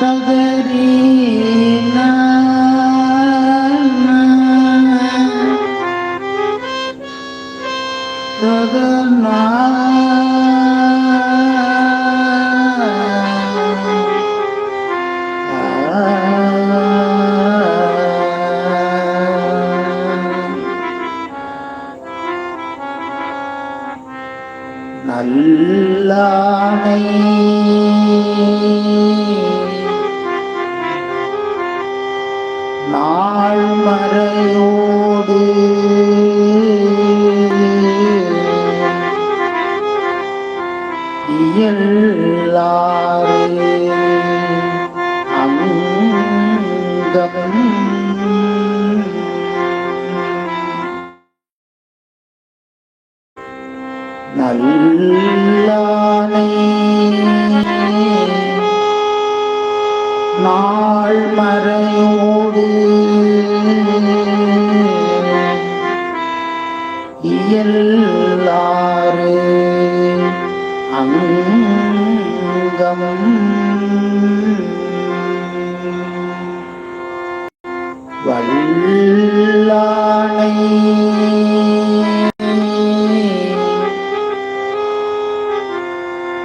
Calvary. எல்லாரே அங்கம் நல்லானை நாள் மறையும்.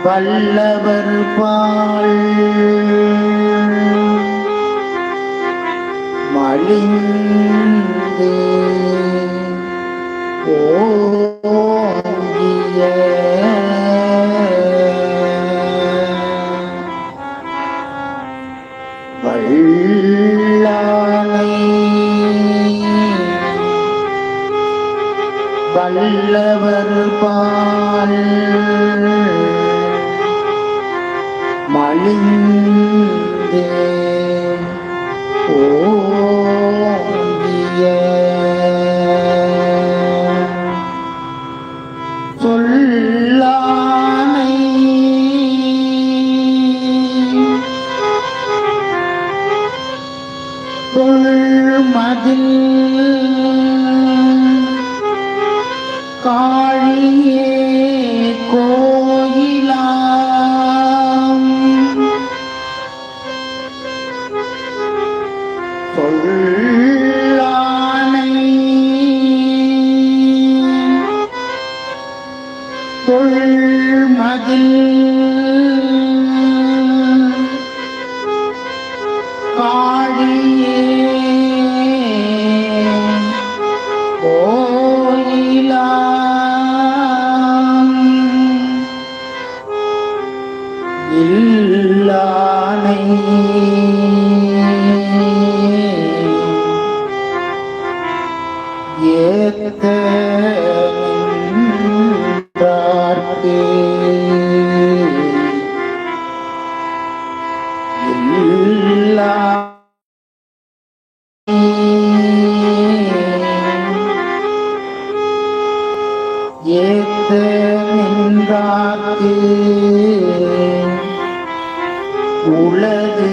வல்லவர் பால் Amen. ஏத்து நின்றாக்கி உலகு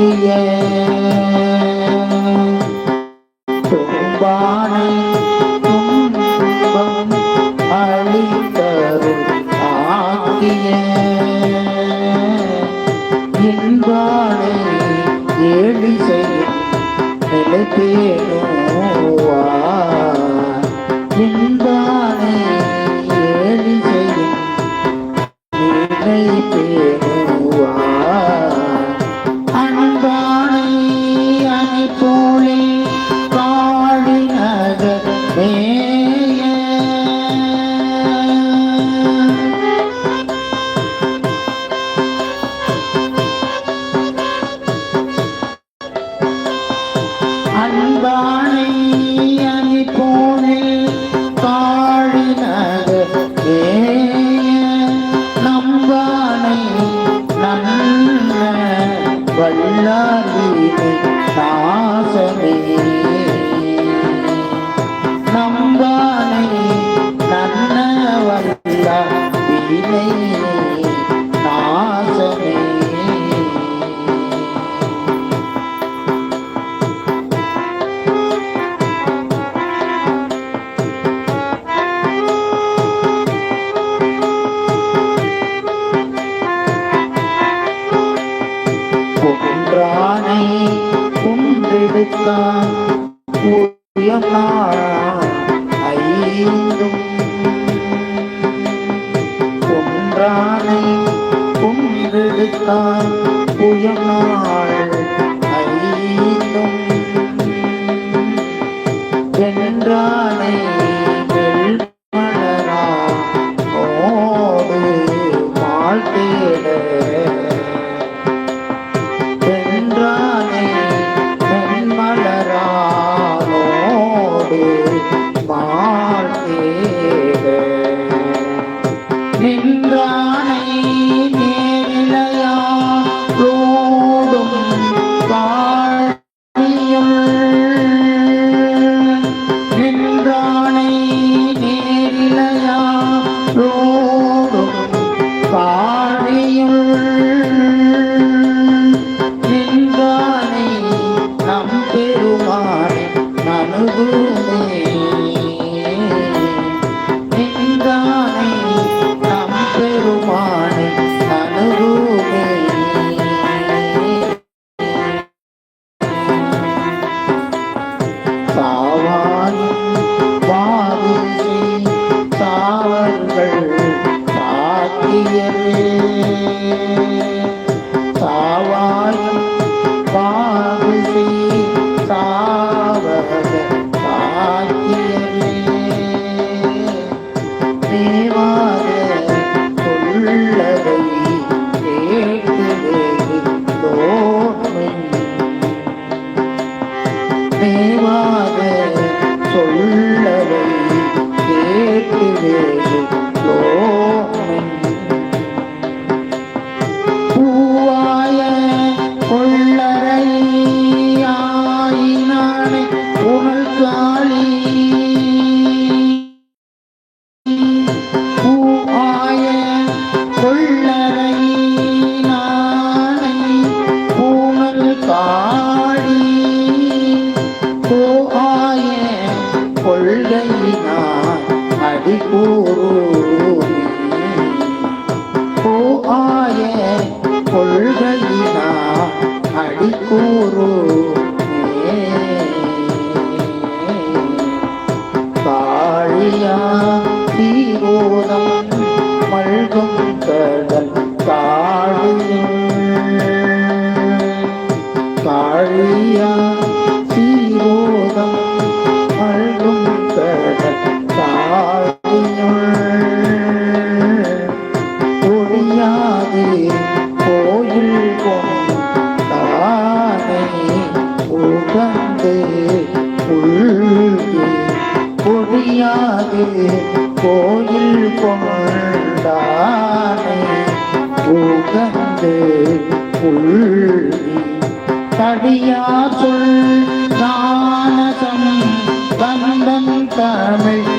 yeah. Nó cứ. Thank you. கோயில் கொண்டானே உகந்து புள்ளி. தடியா சொல் தானசம் வந்தன் தமிழ்.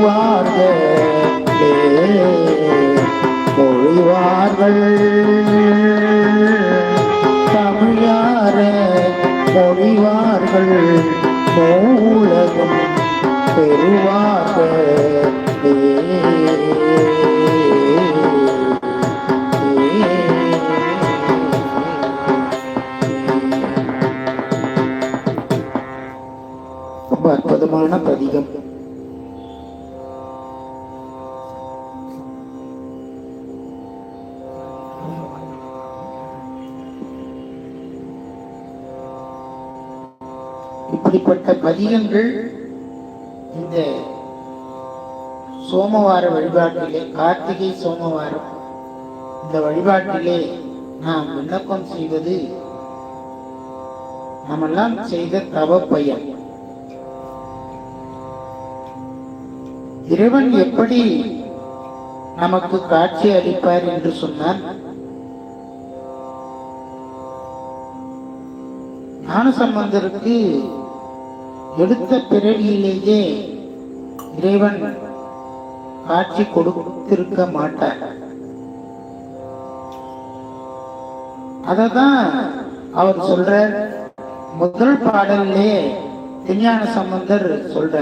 you. இப்படிப்பட்ட பதிகங்கள் இந்த சோமவார வழிபாட்டிலே கார்த்திகை சோமவாரம் இந்த வழிபாட்டிலே நாம் விண்ணப்பம் செய்வது நம்மெல்லாம் செய்த தவ பயன். இறைவன் எப்படி நமக்கு காட்சி அளிப்பார் என்று சொன்னார் ஞானசம்பந்தருக்கு எடுத்த பிறவியிலேயே இறைவன் காட்சி கொடுத்திருக்க மாட்டார். அததான் அவர் சொல்ற முதல் பாடல்லே திருஞான சம்பந்தர் சொல்ற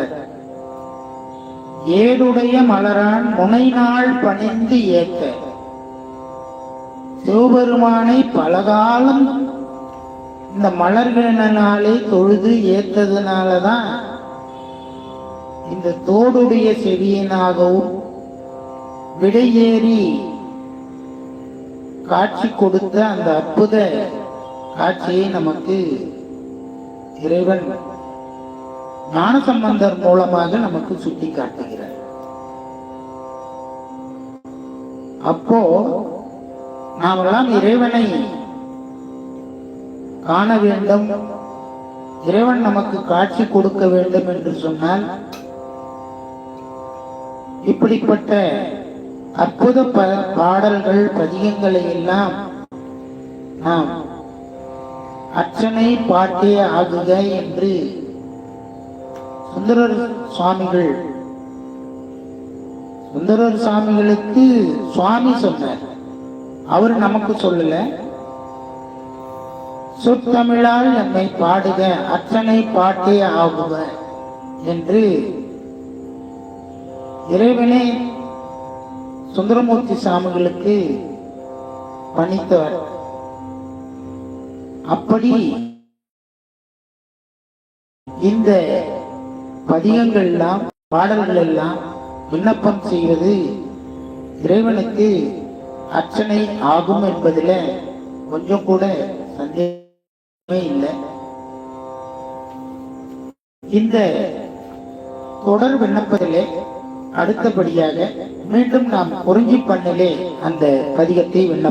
ஏடுடைய மலரான் முனை நாள் பணிந்து ஏத்த சிவபெருமானை பலகாலம் இந்த மலர்களினாலே தொழுது ஏத்ததுனாலதான் இந்த தோடுடைய செடியினாகவும் விடையேறி காட்சி கொடுத்த அந்த அற்புத காட்சியை நமக்கு இறைவன் ஞானசம்பந்தர் மூலமாக நமக்கு சுட்டி காட்டுகிறார் அப்போ நாமெல்லாம் இறைவனை காண வேண்டும். இறைவன் நமக்கு காட்சி கொடுக்க வேண்டும் என்று சொன்னால் இப்படிப்பட்ட அற்புத ப- பாடல்கள் பதிகங்களை எல்லாம் நாம் அர்ச்சனை பாட்டே ஆகுக என்று சுந்தரர் சுவாமிகள் சுந்தரர் சுவாமிகளுக்கு சுவாமி சொன்னார். அவர் நமக்கு சொல்லலை. சுத்தமிழால் நம்மை பாடுக அர்ச்சனை பாட்டே ஆகுக என்று இறைவனே சுந்தரமூர்த்தி சாமிகளுக்கு பணித்தவர். அப்படி இந்த பதிகங்கள் எல்லாம் பாடல்கள் எல்லாம் விண்ணப்பம் செய்வது இறைவனுக்கு அர்ச்சனை ஆகும் என்பதில் கொஞ்சம் கூட சந்தேகம் இல்லை. இந்த தொடர் விண்ணப்பத்திலே அடுத்தபடியாக மீண்டும் நாம் குறிஞ்சி பண்ணிலே அந்த பதிகத்தை விண்ணப்ப